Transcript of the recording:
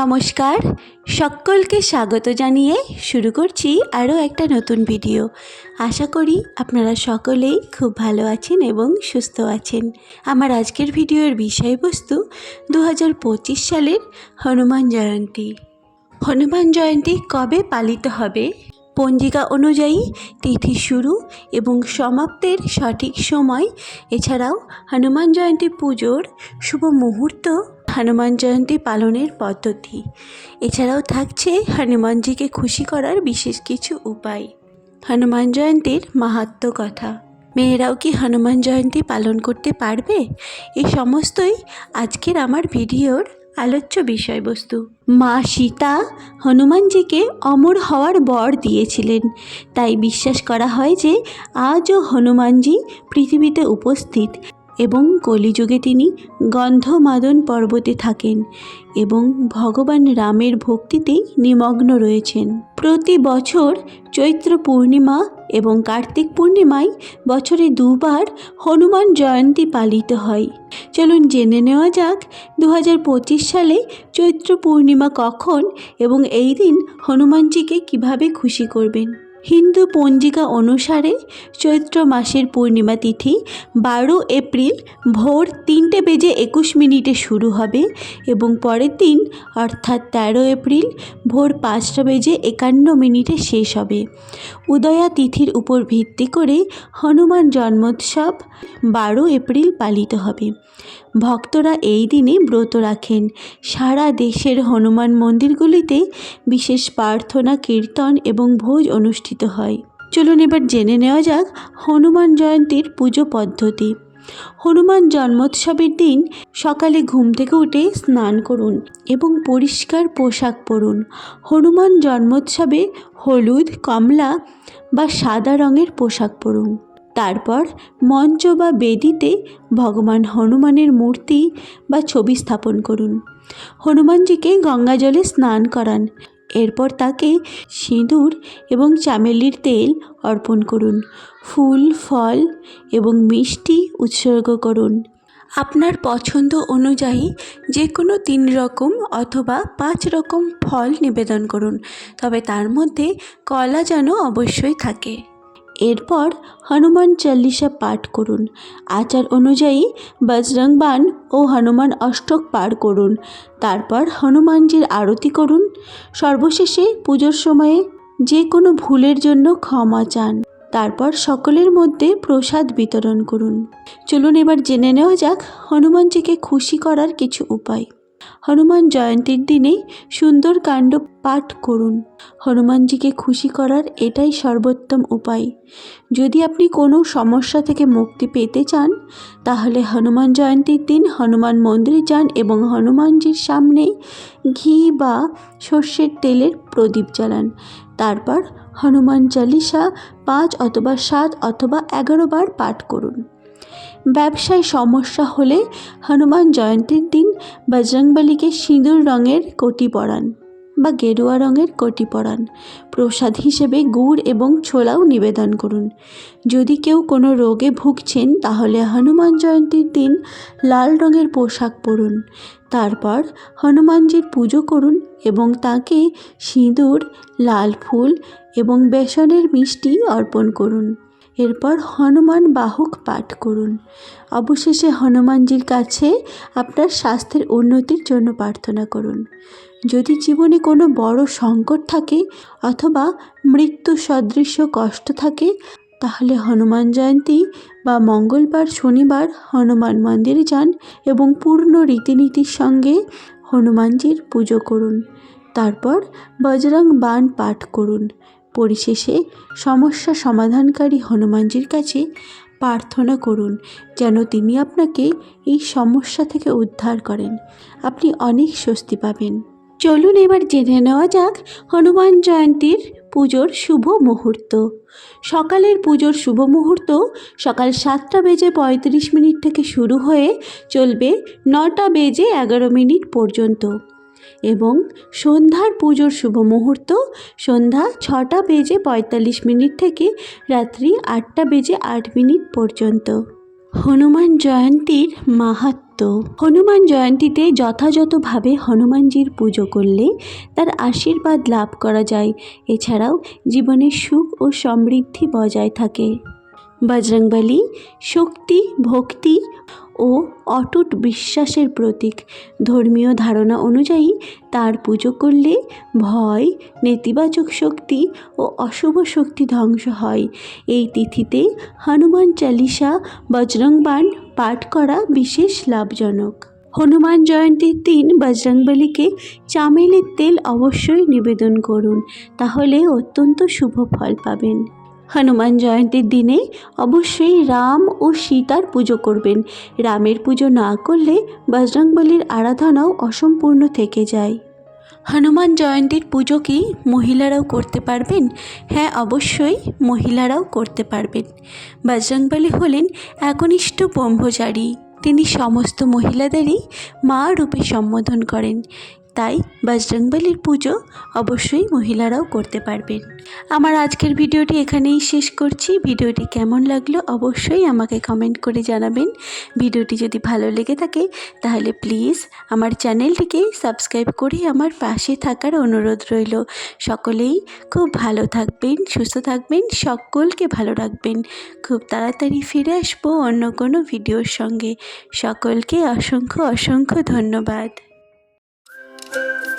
নমস্কার, সকলকে স্বাগত জানিয়ে শুরু করছি আরও একটা নতুন ভিডিও। আশা করি আপনারা সকলেই খুব ভালো আছেন এবং সুস্থ আছেন। আমার আজকের ভিডিওর বিষয়বস্তু দু হাজার পঁচিশ সালের হনুমান জয়ন্তী। হনুমান জয়ন্তী কবে পালিত হবে? পঞ্জিকা অনুযায়ী তিথি শুরু এবং সমাপ্তের সঠিক সময়। এছাড়াও হনুমান জয়ন্তী পুজোর শুভ মুহূর্ত হনুমান জয়ন্তী পালনের পদ্ধতি। এছাড়াও থাকছে হনুমানজিকে খুশি করার বিশেষ কিছু উপায়। হনুমান জয়ন্তীর মাহাত্ম্য কথা। মেয়েরাও কি হনুমান জয়ন্তী পালন করতে পারবে? এই সমস্তই আজকের আমার ভিডিওর আলোচ্য বিষয়বস্তু। মা সীতা হনুমানজিকে অমর হওয়ার বর দিয়েছিলেন। তাই বিশ্বাস করা হয় যে আজও হনুমানজি পৃথিবীতে উপস্থিত। এবং কলিযুগে তিনি গন্ধমাদন পর্বতে থাকেন এবং ভগবান রামের ভক্তিতেই নিমগ্ন রয়েছেন। প্রতি বছর চৈত্র পূর্ণিমা এবং কার্তিক পূর্ণিমায় বছরে দুবার হনুমান জয়ন্তী পালিত হয়। চলুন জেনে নেওয়া যাক দু হাজার পঁচিশ সালে চৈত্র পূর্ণিমা কখন এবং এই দিন হনুমানজিকে কীভাবে খুশি করবেন। হিন্দু পঞ্জিকা অনুসারে চৈত্র মাসের পূর্ণিমা তিথি বারো এপ্রিল ভোর তিনটে বেজে একুশ মিনিটে শুরু হবে এবং পরের দিন, অর্থাৎ তেরো এপ্রিল ভোর পাঁচটা বেজে একান্ন মিনিটে শেষ হবে। উদয়া তিথির উপর ভিত্তি করে হনুমান জন্মোৎসব বারো এপ্রিল পালিত হবে। ভক্তরা এই দিনে ব্রত রাখেন। সারা দেশের হনুমান মন্দিরগুলিতে বিশেষ প্রার্থনা, কীর্তন এবং ভোজ অনুষ্ঠিত হয়। চলুন এবার জেনে নেওয়া যাক হনুমান জয়ন্তীর পুজো পদ্ধতি। হনুমান জন্মোৎসবের দিন সকালে ঘুম থেকে উঠে স্নান করুন এবং পরিষ্কার পোশাক পরুন। হনুমান জন্মোৎসবে হলুদ, কমলা বা সাদা রঙের পোশাক পরুন। তারপর মঞ্চ বা বেদিতে ভগবান হনুমানের মূর্তি বা ছবি স্থাপন করুন। হনুমানজিকে গঙ্গা জলে স্নান করান। এরপর তাকে সিঁদুর এবং চামেলির তেল অর্পণ করুন, ফুল, ফল এবং মিষ্টি উৎসর্গ করুন। আপনার পছন্দ অনুযায়ী যে কোনো তিন রকম অথবা পাঁচ রকম ফল নিবেদন করুন, তবে তার মধ্যে কলা যেন অবশ্যই থাকে। এরপর হনুমান চল্লিশা পাঠ করুন। আচার অনুযায়ী বজরং বান ও হনুমান অষ্টক পাঠ করুন। তারপর হনুমানজির আরতি করুন। সর্বশেষে পুজোর সময়ে যে কোনো ভুলের জন্য ক্ষমা চান। তারপর সকলের মধ্যে প্রসাদ বিতরণ করুন। চলুন এবার জেনে নেওয়া যাক হনুমানজিকে খুশি করার কিছু উপায়। হনুমান জয়ন্তীর দিনে সুন্দর কাণ্ড পাঠ করুন। হনুমানজিকে খুশি করার এটাই সর্বোত্তম উপায়। যদি আপনি কোনো সমস্যা থেকে মুক্তি পেতে চান, তাহলে হনুমান জয়ন্তীর দিন হনুমান মন্দিরে যান এবং হনুমানজির সামনে ঘি বা সর্ষের তেলের প্রদীপ জ্বালান। তারপর হনুমান চালিসা পাঁচ অথবা সাত অথবা এগারো বার পাঠ করুন। ব্যবসায় সমস্যা হলে হনুমান জয়ন্তীর দিন বজরংবলীকে সিঁদুর রঙের কোটি পরান বা গেরুয়া রঙের কোটি পরান প্রসাদ হিসেবে গুড় এবং ছোলাও নিবেদন করুন। যদি কেউ কোনো রোগে ভুগছেন, তাহলে হনুমান জয়ন্তীর দিন লাল রঙের পোশাক পরুন। তারপর হনুমানজির পুজো করুন এবং তাকে সিঁদুর, লাল ফুল এবং বেসনের মিষ্টি অর্পণ করুন। এরপর হনুমান বাহুক পাঠ করুন। অবশেষে হনুমানজির কাছে আপনার স্বাস্থ্যের উন্নতির জন্য প্রার্থনা করুন। যদি জীবনে কোনো বড় সংকট থাকে অথবা মৃত্যু সদৃশ্য কষ্ট থাকে, তাহলে হনুমান জয়ন্তী বা মঙ্গলবার শনিবার হনুমান মন্দিরে যান এবং পূর্ণ রীতিনীতির সঙ্গে হনুমানজির পুজো করুন। তারপর বজরং বাণ পাঠ করুন। পরিশেষে সমস্যা সমাধানকারী হনুমানজির কাছে প্রার্থনা করুন যেন তিনি আপনাকে এই সমস্যা থেকে উদ্ধার করেন। আপনি অনেক স্বস্তি পাবেন। চলুন এবার জেনে নেওয়া যাক হনুমান জয়ন্তীর পুজোর শুভ মুহূর্ত। সকালের পুজোর শুভ মুহূর্ত সকাল সাতটা বেজে পঁয়ত্রিশ মিনিট থেকে শুরু হয়ে চলবে নটা বেজে এগারো মিনিট পর্যন্ত। এবং সন্ধ্যার পুজোর শুভ মুহূর্ত সন্ধ্যা ছটা বেজে পঁয়তাল্লিশ মিনিট থেকে রাত্রি আটটা বেজে আট মিনিট পর্যন্ত। হনুমান জয়ন্তীর মাহাত্ম্য হনুমান জয়ন্তীতে যথাযথভাবে হনুমানজির পুজো করলে তার আশীর্বাদ লাভ করা যায়। এছাড়াও জীবনে সুখ ও সমৃদ্ধি বজায় থাকে। বজরংবলী শক্তি, ভক্তি ও অটুট বিশ্বাসের প্রতীক। ধর্মীয় ধারণা অনুযায়ী তার পুজো করলে ভয়, নেতিবাচক শক্তি ও অশুভ শক্তি ধ্বংস হয়। এই তিথিতে হনুমান চালিসা বজরংবাণ পাঠ করা বিশেষ লাভজনক। হনুমান জয়ন্তীর দিন বজরংবলীকে চামেলির তেল অবশ্যই নিবেদন করুন, তাহলে অত্যন্ত শুভ ফল পাবেন। হনুমান জয়ন্তীর দিনে অবশ্যই রাম ও সীতার পুজো করবেন। রামের পুজো না করলে বজরংবলীর আরাধনাও অসম্পূর্ণ থেকে যায়। হনুমান জয়ন্তীর পুজো কি মহিলারাও করতে পারবেন? হ্যাঁ অবশ্যই মহিলারাও করতে পারবেন। বজরংবলী হলেন একনিষ্ঠ ব্রহ্মচারী। তিনি সমস্ত মহিলাদেরই মা রূপে সম্বোধন করেন। তাই বজরংবলীর পুজো অবশ্যই মহিলারাও করতে পারবেন। আমার আজকের ভিডিওটি এখানেই শেষ করছি। ভিডিওটি কেমন লাগল অবশ্যই আমাকে কমেন্ট করে জানাবেন। ভিডিওটি যদি ভালো লেগে থাকে, তাহলে প্লিজ আমার চ্যানেলটিকে সাবস্ক্রাইব করে আমার পাশে থাকার অনুরোধ রইল। সকলেই খুব ভালো থাকবেন, সুস্থ থাকবেন, সকলকে ভালো রাখবেন। খুব তাড়াতাড়ি ফিরে আসব অন্য কোনো ভিডিওর সঙ্গে। সকলকে অসংখ্য অসংখ্য ধন্যবাদ। Thank you.